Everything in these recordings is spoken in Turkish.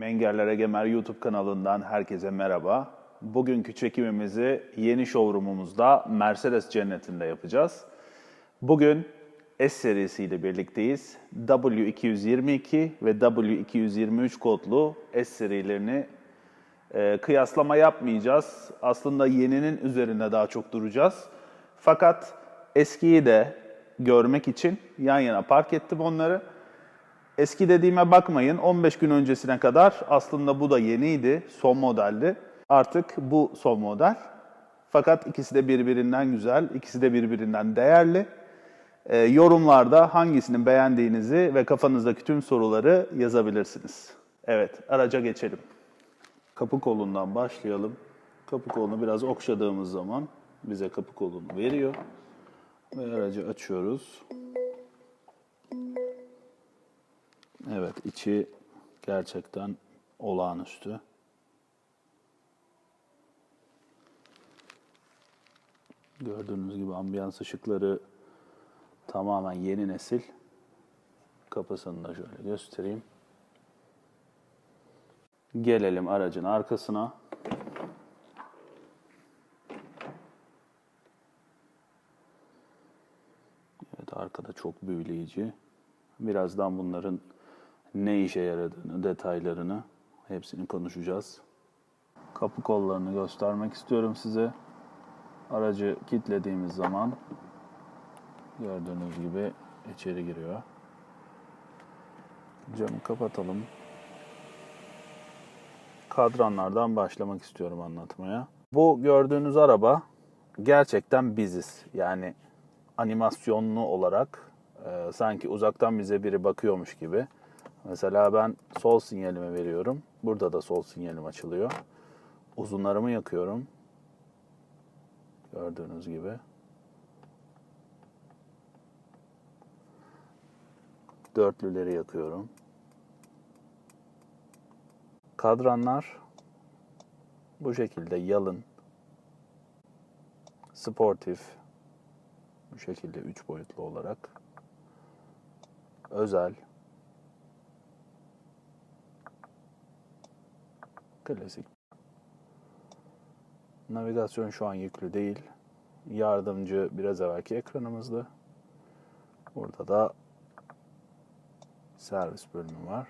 Mengerler Egemer YouTube kanalından herkese merhaba. Bugünkü çekimimizi yeni showroomumuzda Mercedes Cenneti'nde yapacağız. Bugün S serisiyle birlikteyiz. W222 ve W223 kodlu S serilerini e, kıyaslama yapmayacağız. Aslında yeninin üzerinde daha çok duracağız. Fakat eskiyi de görmek için yan yana park ettim onları. Eski dediğime bakmayın. 15 gün öncesine kadar aslında bu da yeniydi, son modeldi. Artık bu son model. Fakat ikisi de birbirinden güzel, ikisi de birbirinden değerli. Ee, yorumlarda hangisini beğendiğinizi ve kafanızdaki tüm soruları yazabilirsiniz. Evet, araca geçelim. Kapı kolundan başlayalım. Kapı kolunu biraz okşadığımız zaman bize kapı kolunu veriyor. Ve aracı açıyoruz. İçi gerçekten olağanüstü. Gördüğünüz gibi ambiyans ışıkları tamamen yeni nesil. Kapısını da şöyle göstereyim. Gelelim aracın arkasına. Evet, arkada çok büyüleyici. Birazdan bunların ne işe yaradığını, detaylarını hepsini konuşacağız. Kapı kollarını göstermek istiyorum size. Aracı kilitlediğimiz zaman gördüğünüz gibi içeri giriyor. Camı kapatalım. Kadranlardan başlamak istiyorum anlatmaya. Bu gördüğünüz araba gerçekten biziz. Yani animasyonlu olarak e, sanki uzaktan bize biri bakıyormuş gibi. Mesela ben sol sinyalimi veriyorum. Burada da sol sinyalim açılıyor. Uzunlarımı yakıyorum. Gördüğünüz gibi. Dörtlüleri yakıyorum. Kadranlar bu şekilde yalın, sportif, bu şekilde üç boyutlu olarak, özel, klasik. Navigasyon şu an yüklü değil. Yardımcı biraz evvelki ekranımızdı. Burada da servis bölümü var.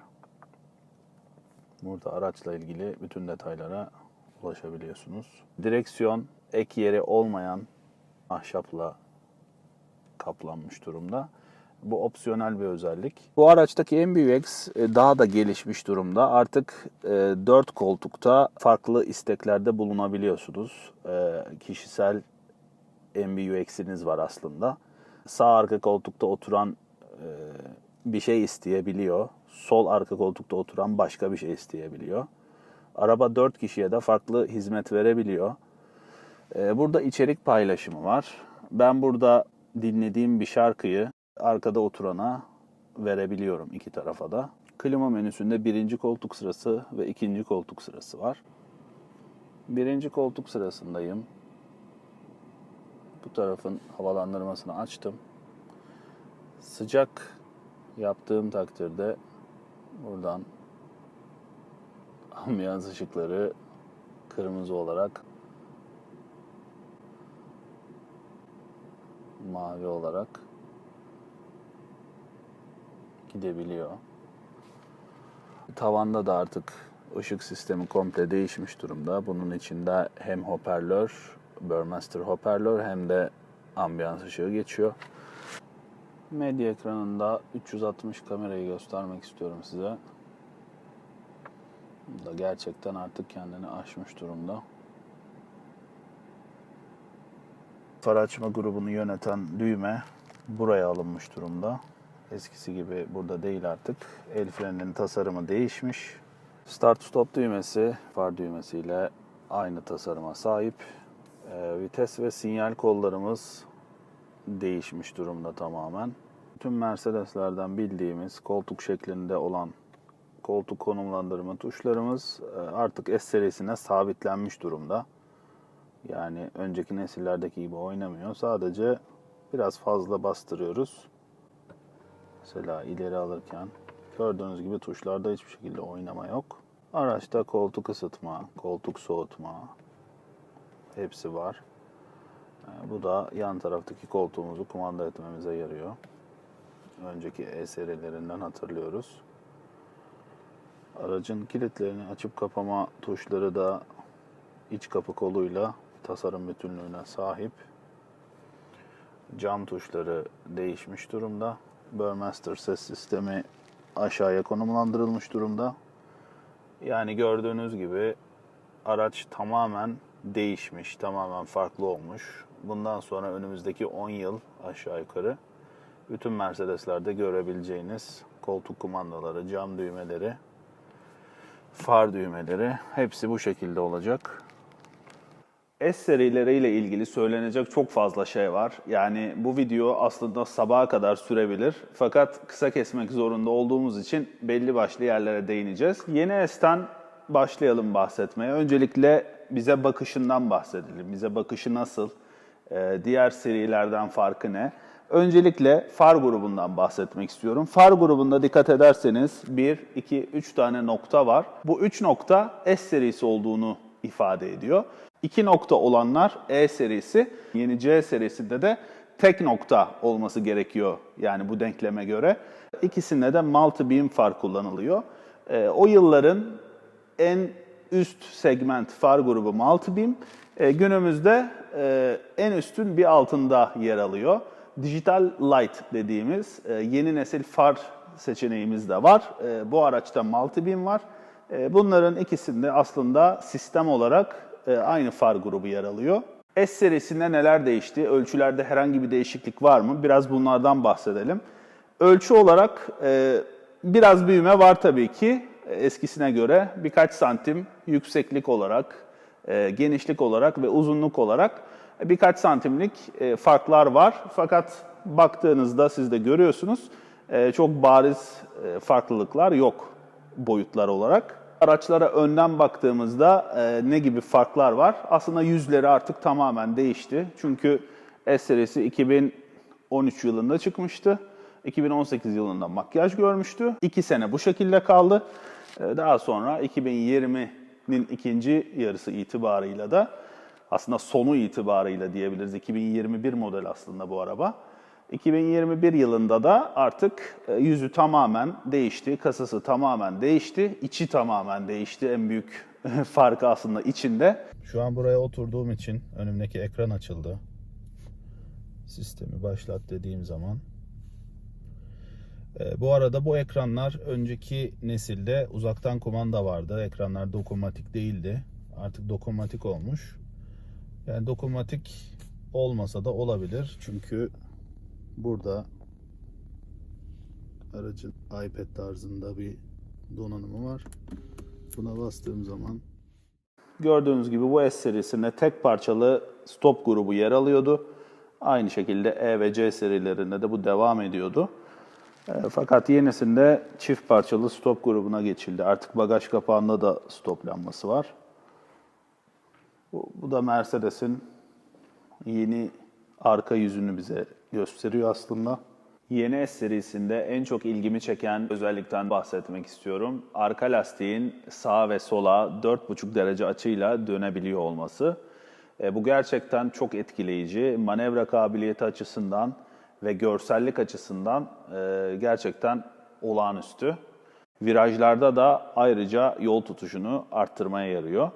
Burada araçla ilgili bütün detaylara ulaşabiliyorsunuz. Direksiyon ek yeri olmayan ahşapla kaplanmış durumda. Bu opsiyonel bir özellik. Bu araçtaki MBUX e, daha da gelişmiş durumda. Artık e, 4 koltukta farklı isteklerde bulunabiliyorsunuz. E, kişisel MBUX'iniz var aslında. Sağ arka koltukta oturan e, bir şey isteyebiliyor. Sol arka koltukta oturan başka bir şey isteyebiliyor. Araba 4 kişiye de farklı hizmet verebiliyor. E, burada içerik paylaşımı var. Ben burada dinlediğim bir şarkıyı arkada oturana verebiliyorum iki tarafa da. Klima menüsünde birinci koltuk sırası ve ikinci koltuk sırası var. Birinci koltuk sırasındayım. Bu tarafın havalandırmasını açtım. Sıcak yaptığım takdirde buradan ambiyans ışıkları kırmızı olarak mavi olarak gidebiliyor. Tavanda da artık ışık sistemi komple değişmiş durumda. Bunun içinde hem hoparlör, Burmester hoparlör hem de ambiyans ışığı geçiyor. Medya ekranında 360 kamerayı göstermek istiyorum size. Bu da gerçekten artık kendini aşmış durumda. Far açma grubunu yöneten düğme buraya alınmış durumda. Eskisi gibi burada değil artık. El freninin tasarımı değişmiş. Start stop düğmesi far düğmesiyle aynı tasarıma sahip. Ee, vites ve sinyal kollarımız değişmiş durumda tamamen. Tüm Mercedeslerden bildiğimiz koltuk şeklinde olan koltuk konumlandırma tuşlarımız e, artık S serisine sabitlenmiş durumda. Yani önceki nesillerdeki gibi oynamıyor. Sadece biraz fazla bastırıyoruz. Mesela ileri alırken gördüğünüz gibi tuşlarda hiçbir şekilde oynama yok. Araçta koltuk ısıtma, koltuk soğutma hepsi var. Ee, Bu da yan taraftaki koltuğumuzu kumanda etmemize yarıyor. Önceki E serilerinden hatırlıyoruz. Aracın kilitlerini açıp kapama tuşları da iç kapı koluyla tasarım bütünlüğüne sahip. Cam tuşları değişmiş durumda. Burmester ses sistemi aşağıya konumlandırılmış durumda. Yani gördüğünüz gibi araç tamamen değişmiş, tamamen farklı olmuş. Bundan sonra önümüzdeki 10 yıl aşağı yukarı bütün Mercedes'lerde görebileceğiniz koltuk kumandaları, cam düğmeleri, far düğmeleri hepsi bu şekilde olacak. S serileriyle ilgili söylenecek çok fazla şey var. Yani bu video aslında sabaha kadar sürebilir. Fakat kısa kesmek zorunda olduğumuz için belli başlı yerlere değineceğiz. Yeni S'ten başlayalım bahsetmeye. Öncelikle bize bakışından bahsedelim. Bize bakışı nasıl? Ee, diğer serilerden farkı ne? Öncelikle far grubundan bahsetmek istiyorum. Far grubunda dikkat ederseniz 1, 2, 3 tane nokta var. Bu 3 nokta S serisi olduğunu ifade ediyor. 2 nokta olanlar E serisi, yeni C serisinde de tek nokta olması gerekiyor yani bu denkleme göre. İkisinde de multi-beam far kullanılıyor. Ee, o yılların en üst segment far grubu multi-beam e, günümüzde e, en üstün bir altında yer alıyor. Digital Light dediğimiz e, yeni nesil far seçeneğimiz de var. E, bu araçta multi-beam var. E, bunların ikisinde aslında sistem olarak e, aynı far grubu yer alıyor. S serisinde neler değişti? Ölçülerde herhangi bir değişiklik var mı? Biraz bunlardan bahsedelim. Ölçü olarak e, biraz büyüme var tabii ki eskisine göre. Birkaç santim yükseklik olarak, e, genişlik olarak ve uzunluk olarak birkaç santimlik farklar var. Fakat baktığınızda siz de görüyorsunuz çok bariz farklılıklar yok boyutlar olarak. Araçlara önden baktığımızda e, ne gibi farklar var? Aslında yüzleri artık tamamen değişti. Çünkü S serisi 2013 yılında çıkmıştı. 2018 yılında makyaj görmüştü. İki sene bu şekilde kaldı. E, Daha sonra 2020'nin ikinci yarısı itibarıyla da aslında sonu itibarıyla diyebiliriz. 2021 model aslında bu araba. 2021 yılında da artık e, yüzü tamamen değişti, kasası tamamen değişti, içi tamamen değişti. En büyük farkı aslında içinde. Şu an buraya oturduğum için önümdeki ekran açıldı. Sistemi başlat dediğim zaman. E, bu arada bu ekranlar önceki nesilde uzaktan kumanda vardı. Ekranlar dokunmatik değildi. Artık dokunmatik olmuş. Yani dokunmatik olmasa da olabilir. Çünkü burada aracın iPad tarzında bir donanımı var. Buna bastığım zaman gördüğünüz gibi bu S serisinde tek parçalı stop grubu yer alıyordu. Aynı şekilde E ve C serilerinde de bu devam ediyordu. E, Fakat yenisinde çift parçalı stop grubuna geçildi. Artık bagaj kapağında da stop lambası var. Bu, bu da Mercedes'in yeni arka yüzünü bize gösteriyor aslında. Yeni S serisinde en çok ilgimi çeken özellikten bahsetmek istiyorum. Arka lastiğin sağa ve sola 4,5 derece açıyla dönebiliyor olması. E, bu gerçekten çok etkileyici. Manevra kabiliyeti açısından ve görsellik açısından e, gerçekten olağanüstü. Virajlarda da ayrıca yol tutuşunu arttırmaya yarıyor.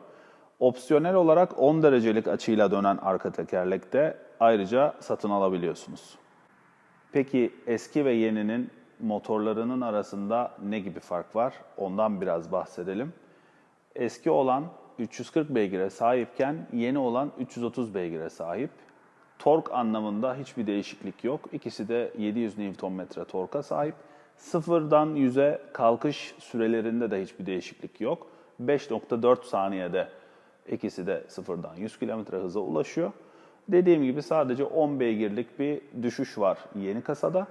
Opsiyonel olarak 10 derecelik açıyla dönen arka tekerlek de ayrıca satın alabiliyorsunuz. Peki eski ve yeninin motorlarının arasında ne gibi fark var? Ondan biraz bahsedelim. Eski olan 340 beygire sahipken yeni olan 330 beygire sahip. Tork anlamında hiçbir değişiklik yok. İkisi de 700 Nm torka sahip. Sıfırdan 100'e kalkış sürelerinde de hiçbir değişiklik yok. 5.4 saniyede ikisi de sıfırdan 100 km hıza ulaşıyor. Dediğim gibi sadece 10 beygirlik bir düşüş var yeni kasada.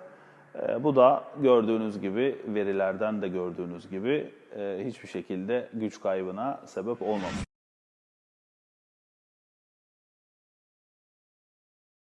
Ee, bu da gördüğünüz gibi verilerden de gördüğünüz gibi e, hiçbir şekilde güç kaybına sebep olmamış.